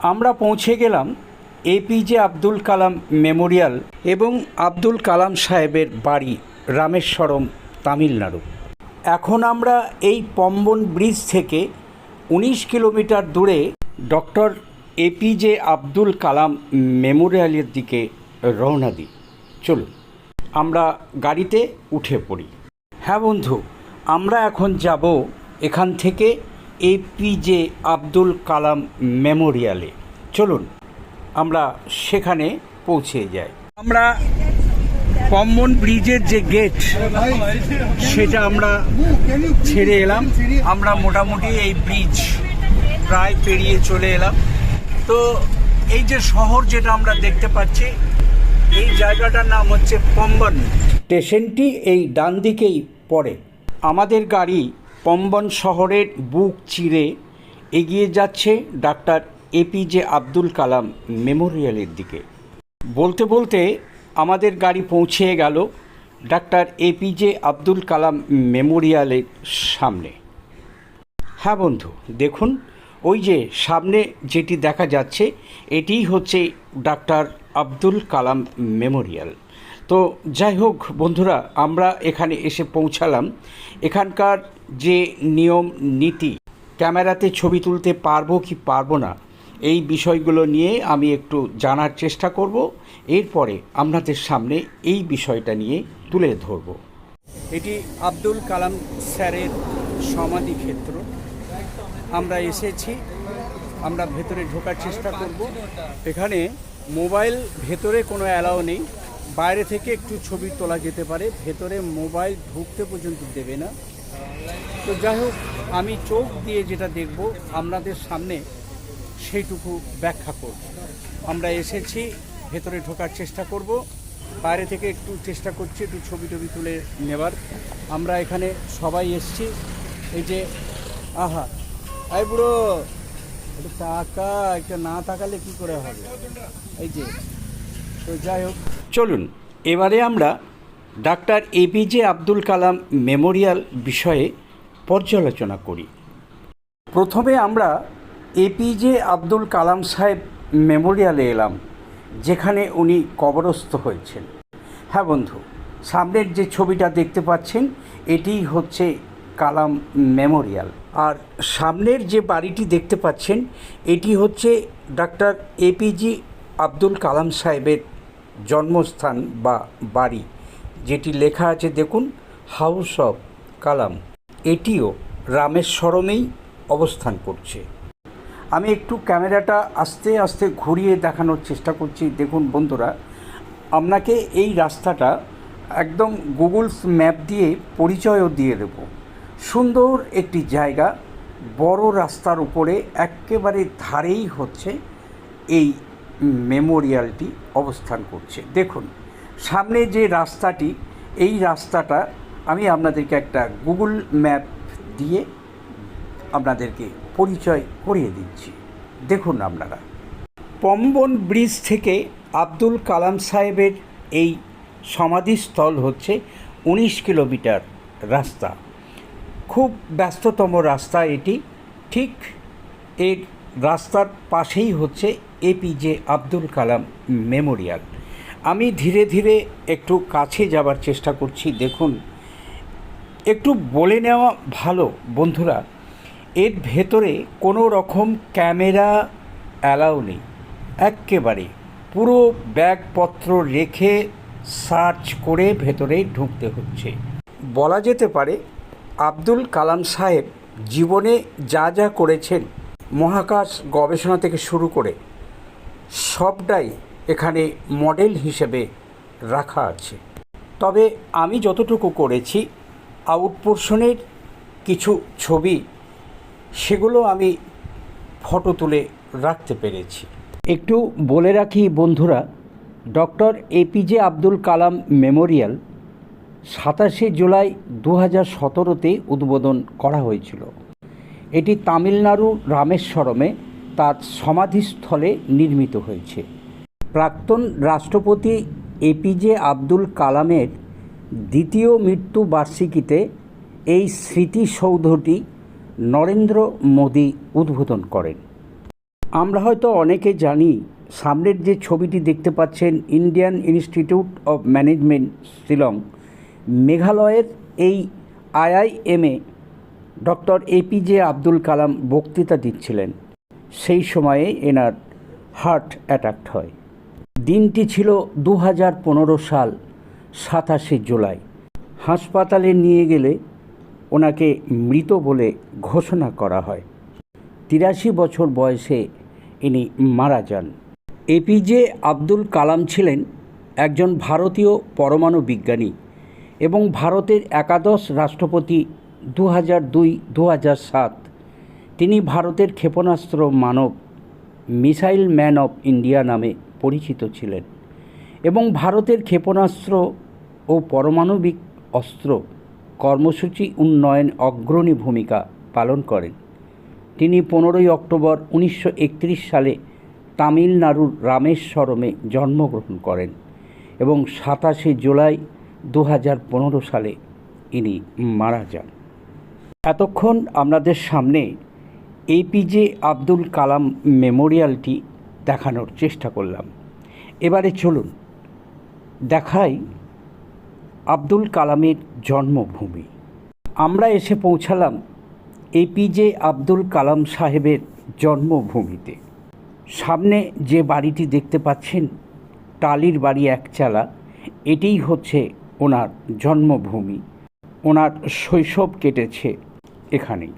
আমরা পৌঁছে গেলাম এপিজে আব্দুল কালাম মেমোরিয়াল এবং আব্দুল কালাম সাহেবের বাড়ি রামেশ্বরম, তামিলনাড়ু। এখন আমরা এই পম্বন ব্রিজ থেকে উনিশ কিলোমিটার দূরে ডক্টর এপিজে আব্দুল কালাম মেমোরিয়ালের দিকে রওনা দিই। চলুন, আমরা গাড়িতে উঠে পড়ি। হ্যাঁ বন্ধু, আমরা এখন যাব এখান থেকে এপিজে আব্দুল কালাম মেমোরিয়ালে চলুন, আমরা সেখানে পৌঁছে যাই। আমরা পম্বন ব্রিজের যে গেট সেটা আমরা ছেড়ে এলাম। আমরা মোটামুটি এই ব্রিজ প্রায় পেরিয়ে চলে এলাম। তো এই যে শহর যেটা আমরা দেখতে পাচ্ছি, এই জায়গাটার নাম হচ্ছে পম্বন। স্টেশনটি এই ডান দিকেই পড়ে। আমাদের গাড়ি পম্বন শহরের বুক চিরে এগিয়ে যাচ্ছে ডাক্তার এপিজে আব্দুল কালাম মেমোরিয়ালের দিকে। বলতে বলতে আমাদের গাড়ি পৌঁছে গেল ডাক্তার এপিজে আব্দুল কালাম মেমোরিয়ালের সামনে। হ্যাঁ বন্ধু, দেখুন, ওই যে সামনে যেটি দেখা যাচ্ছে, এটিই হচ্ছে ডাক্তার আব্দুল কালাম মেমোরিয়াল। তো যাই হোক, বন্ধুরা, আমরা এখানে এসে পৌঁছালাম। এখানকার যে নিয়ম নীতি, ক্যামেরাতে ছবি তুলতে পারব কি পারব না, এই বিষয়গুলো নিয়ে আমি একটু জানার চেষ্টা করব। এরপরে আপনাদের সামনে এই বিষয়টা নিয়ে তুলে ধরব। এটি আব্দুল কালাম স্যারের সমাধি ক্ষেত্র। আমরা এসেছি, আমরা ভেতরে ঢোকার চেষ্টা করব। এখানে মোবাইল ভেতরে কোনো অ্যালাও নেই। বাইরে থেকে একটু ছবি তোলা যেতে পারে, ভেতরে মোবাইল ঢুকতে পর্যন্ত দেবে না। তো যাই হোক, আমি চোখ দিয়ে যেটা দেখব, আপনাদের সামনে সেইটুকু ব্যাখ্যা করব। আমরা এসেছি, ভেতরে ঢোকার চেষ্টা করব, বাইরে থেকে একটু চেষ্টা করছি, একটু ছবি টবি তুলে নেবার। আমরা এখানে সবাই এসছি, এই যে, আহা আই বুড়ো একটু টাকা একটা না তাকালে কি করে হবে? এই যে যাই হোক। চলুন, এবারে আমরা doctor APJ Abdul Kalam memorial বিষয়ে পর্যালোচনা করি। প্রথমে আমরা এপিজে আব্দুল কালাম সাহেব মেমোরিয়ালে এলাম, যেখানে উনি কবরস্থ হয়েছেন। হ্যাঁ বন্ধু, সামনের যে ছবিটা দেখতে পাচ্ছেন, এটিই হচ্ছে কালাম মেমোরিয়াল। আর সামনের যে বাড়িটি দেখতে পাচ্ছেন, এটি হচ্ছে ডাক্তার এপিজি আব্দুল কালাম সাহেবের জন্মস্থান বা বাড়ি, যেটি লেখা আছে দেখুন হাউস অফ কালাম এটিও রামেশ্বরমেই অবস্থান করছে। আমি একটু ক্যামেরাটা আস্তে আস্তে ঘুরিয়ে দেখানোর চেষ্টা করছি। দেখুন বন্ধুরা, আপনাকে এই রাস্তাটা একদম গুগলস ম্যাপ দিয়ে পরিচয়ও দিয়ে দেব। সুন্দর একটি জায়গা, বড় রাস্তার উপরে একেবারে ধারেই হচ্ছে এই মেমোরিয়ালটি অবস্থান করছে। দেখুন, সামনে যে রাস্তাটি, এই রাস্তাটা আমি আপনাদেরকে একটা গুগল ম্যাপ দিয়ে আপনাদেরকে পরিচয় করিয়ে দিচ্ছি। দেখুন আপনারা। পম্বন ব্রিজ থেকে আব্দুল কালাম সাহেবের এই সমাধিস্থল হচ্ছে উনিশ কিলোমিটার রাস্তা। খুব ব্যস্ততম রাস্তা এটি। ঠিক এর রাস্তার পাশেই হচ্ছে এপিজে আব্দুল কালাম মেমোরিয়াল। আমি ধীরে ধীরে একটু কাছে যাবার চেষ্টা করছি, দেখুন। একটু বলে নেওয়া ভালো, বন্ধুরা। এর ভেতরে কোনো রকম ক্যামেরা অ্যালাউ নেই। একেবারে পুরো ব্যাগপত্র রেখে সার্চ করে ভেতরে ঢুকতে হচ্ছে। বলা যেতে পারে আব্দুল কালাম সাহেব জীবনে যা যা করেছেন মহাকাশ গবেষণা থেকে শুরু করে সবটাই এখানে মডেল হিসেবে রাখা আছে। তবে আমি যতটুকু করেছি আউটপোর্শনের কিছু ছবি, সেগুলো আমি ফটো তুলে রাখতে পেরেছি। একটু বলে রাখি বন্ধুরা, doctor APJ Abdul Kalam memorial সাতাশে জুলাই দু হাজার সতেরোতে উদ্বোধন করা হয়েছিল। এটি তামিলনাড়ু রামেশ্বরমে তার সমাধিস্থলে নির্মিত হয়েছে। প্রাক্তন রাষ্ট্রপতি এপিজে আব্দুল কালামের দ্বিতীয় মৃত্যু বার্ষিকীতে এই স্মৃতিসৌধটি নরেন্দ্র মোদী উদ্বোধন করেন। আমরা হয়তো অনেকে জানি, সামনের যে ছবিটি দেখতে পাচ্ছেন Indian institute of management, Shillong, মেঘালয়ের এই আইআইএমে ডক্টর এপিজে আব্দুল কালাম বক্তৃতা দিচ্ছিলেন। সেই সময়ে এনার হার্ট অ্যাটাক হয়। দিনটি ছিল দু হাজার পনেরো সাল, সাতাশে জুলাই। হাসপাতালে নিয়ে গেলে ওনাকে মৃত বলে ঘোষণা করা হয়। তিরাশি বছর বয়সে ইনি মারা যান। এপিজে আব্দুল কালাম ছিলেন একজন ভারতীয় পরমাণু বিজ্ঞানী এবং ভারতের একাদশ রাষ্ট্রপতি দু হাজার দুই দু হাজার সাত, তিনি ভারতের ক্ষেপণাস্ত্র মানব, মিসাইল ম্যান অফ ইন্ডিয়া নামে পরিচিত ছিলেন এবং ভারতের ক্ষেপণাস্ত্র ও পারমাণবিক অস্ত্র কর্মসূচি উন্নয়ন অগ্রণী ভূমিকা পালন করেন। তিনি পনেরোই অক্টোবর উনিশশো একত্রিশ সালে তামিলনাড়ুর রামেশ্বরমে জন্মগ্রহণ করেন এবং সাতাশে জুলাই দু হাজার পনেরো সালে ইনি মারা যান। এতক্ষণ আপনাদের সামনে এপিজে আব্দুল কালাম মেমোরিয়ালটি দেখানোর চেষ্টা করলাম। এবারে চলুন, দেখাই আব্দুল কালামের জন্মভূমি। আমরা এসে পৌঁছালাম এপিজে আব্দুল কালাম সাহেবের জন্মভূমিতে। সামনে যে বাড়িটি দেখতে পাচ্ছেন, টালির বাড়ি একচালা এটিই হচ্ছে ওনার জন্মভূমি। ওনার শৈশব কেটেছে এখানেই।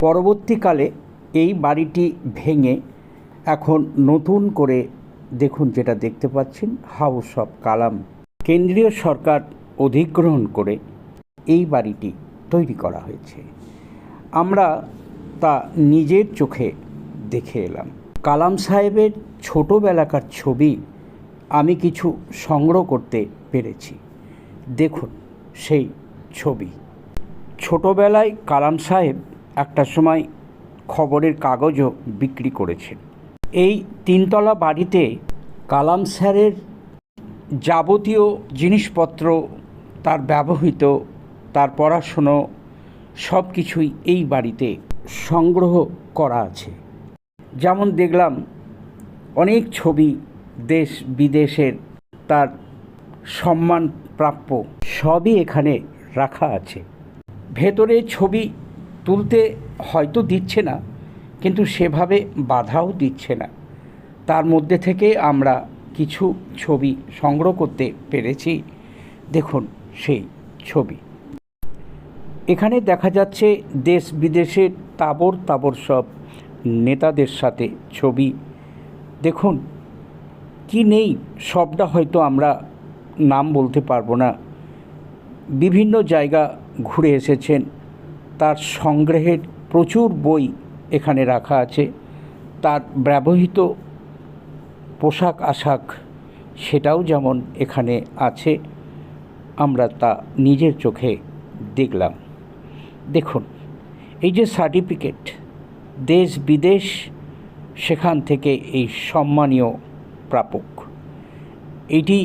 পরবর্তীকালে এই বাড়িটি ভেঙে এখন নতুন করে দেখুন যেটা দেখতে পাচ্ছেন হাউস অফ কালাম কেন্দ্রীয় সরকার অধিগ্রহণ করে এই বাড়িটি তৈরি করা হয়েছে। আমরা তা নিজের চোখে দেখে এলাম। কালাম সাহেবের ছোটোবেলাকার ছবি আমি কিছু সংগ্রহ করতে পেরেছি। দেখুন সেই ছবি। ছোটোবেলায় কালাম সাহেব একটা সময় খবরের কাগজও বিক্রি করেছেন। এই তিনতলা বাড়িতে কালাম স্যারের যাবতীয় জিনিসপত্র, তার ব্যবহৃত, তার পড়াশুনো সব কিছুই এই বাড়িতে সংগ্রহ করা আছে। যেমন দেখলাম, অনেক ছবি দেশ বিদেশের তার সম্মান প্রাপ্য সবই এখানে রাখা আছে। ভেতরে ছবি তুলতে হয়তো দিচ্ছে না, কিন্তু সেভাবে বাধাও দিচ্ছে না। তার মধ্যে থেকে আমরা কিছু ছবি সংগ্রহ করতে পেরেছি। দেখুন সেই ছবি। এখানে দেখা যাচ্ছে দেশ বিদেশের তাবর তাবর সব নেতাদের সাথে ছবি। দেখুন, কি নেই সবটা হয়তো আমরা নাম বলতে পারব না। বিভিন্ন জায়গা ঘুরে এসেছেন। তার সংগ্রহের প্রচুর বই এখানে রাখা আছে। তার ব্যবহৃত পোশাক আশাক সেটাও যেমন এখানে আছে, আমরা তা নিজের চোখে দেখলাম। দেখুন, এই যে সার্টিফিকেট, দেশ বিদেশ, সেখান থেকে এই সম্মানীয় প্রাপক। এটি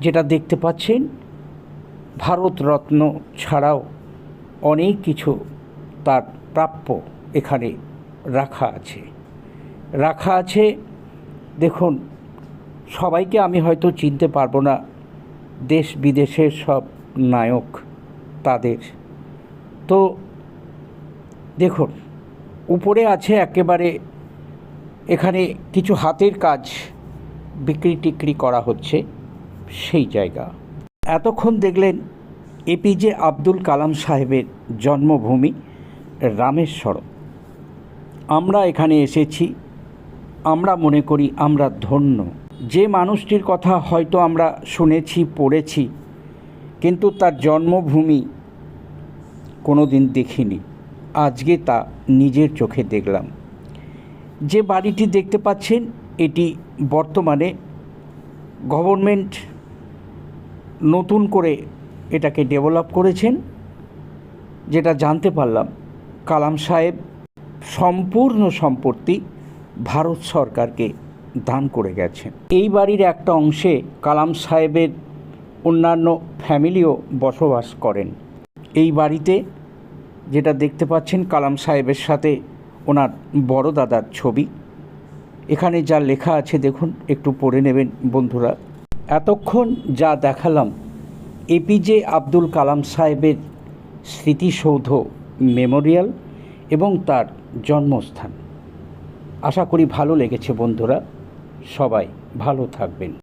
যেটা দেখতে পাচ্ছেন ভারতরত্ন ছাড়াও অনেক কিছু তার প্রাপ্য এখানে রাখা আছে। রাখা আছে, দেখুন, সবাইকে আমি হয়তো চিনতে পারব না, দেশ বিদেশের সব নায়ক তাদের। তো, দেখুন, উপরে আছে একেবারে এখানে কিছু হাতের কাজ বিক্রি টিক্রি করা হচ্ছে, সেই জায়গা। এতক্ষণ দেখলেন এপিজে আব্দুল কালাম সাহেবের জন্মভূমি রামেশ্বরম আমরা এখানে এসেছি, আমরা মনে করি আমরা ধন্য। যে মানুষটির কথা হয়তো আমরা শুনেছি, পড়েছি, কিন্তু তার জন্মভূমি কোনো দিন দেখিনি। আজকে তা নিজের চোখে দেখলাম। যে বাড়িটি দেখতে পাচ্ছেন, এটি বর্তমানে গভর্নমেন্ট নতুন করে এটাকে ডেভেলপ করেছেন। যেটা জানতে পারলাম, কালাম সাহেব সম্পূর্ণ সম্পত্তি ভারত সরকারকে দান করে গেছেন। এই বাড়ির একটা অংশে কালাম সাহেবের অন্যান্য ফ্যামিলিও বসবাস করেন। এই বাড়িতে যেটা দেখতে পাচ্ছেন, কালাম সাহেবের সাথে ওনার বড় দাদার ছবি। এখানে যা লেখা আছে, দেখুন, একটু পড়ে নেবেন বন্ধুরা। এতক্ষণ যা দেখালাম এপিজে আব্দুল কালাম সাহেবের স্মৃতিসৌধ মেমোরিয়াল এবং তার জন্মস্থান। আশা করি ভালো লেগেছে বন্ধুরা, সবাই ভালো থাকবেন।